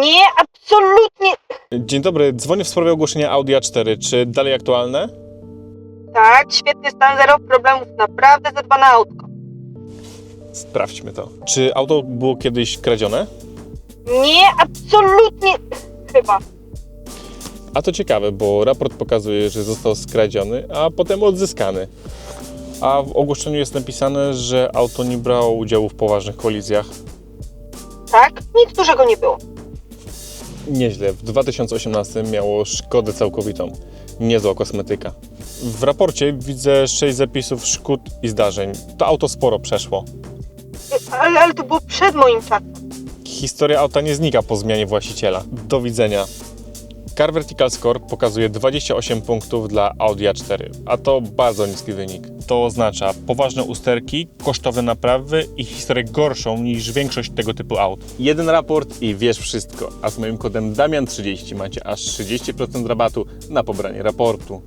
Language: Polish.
Nie, absolutnie. Dzień dobry, dzwonię w sprawie ogłoszenia Audi A4. Czy dalej aktualne? Tak, świetny stan, zero problemów, naprawdę zadbane autko. Sprawdźmy to. Czy auto było kiedyś kradzione? Nie, absolutnie. Chyba. A to ciekawe, bo raport pokazuje, że został skradziony, a potem odzyskany. A w ogłoszeniu jest napisane, że auto nie brało udziału w poważnych kolizjach. Tak, nic dużego nie było. Nieźle, w 2018 miało szkodę całkowitą. Niezła kosmetyka. W raporcie widzę 6 zapisów szkód i zdarzeń. To auto sporo przeszło. Ale, ale to było przed moim czasem. Historia auta nie znika po zmianie właściciela. Do widzenia. Car Vertical Score pokazuje 28 punktów dla Audi A4, a to bardzo niski wynik. To oznacza poważne usterki, kosztowne naprawy i historię gorszą niż większość tego typu aut. Jeden raport i wiesz wszystko, a z moim kodem Damian30 macie aż 30% rabatu na pobranie raportu.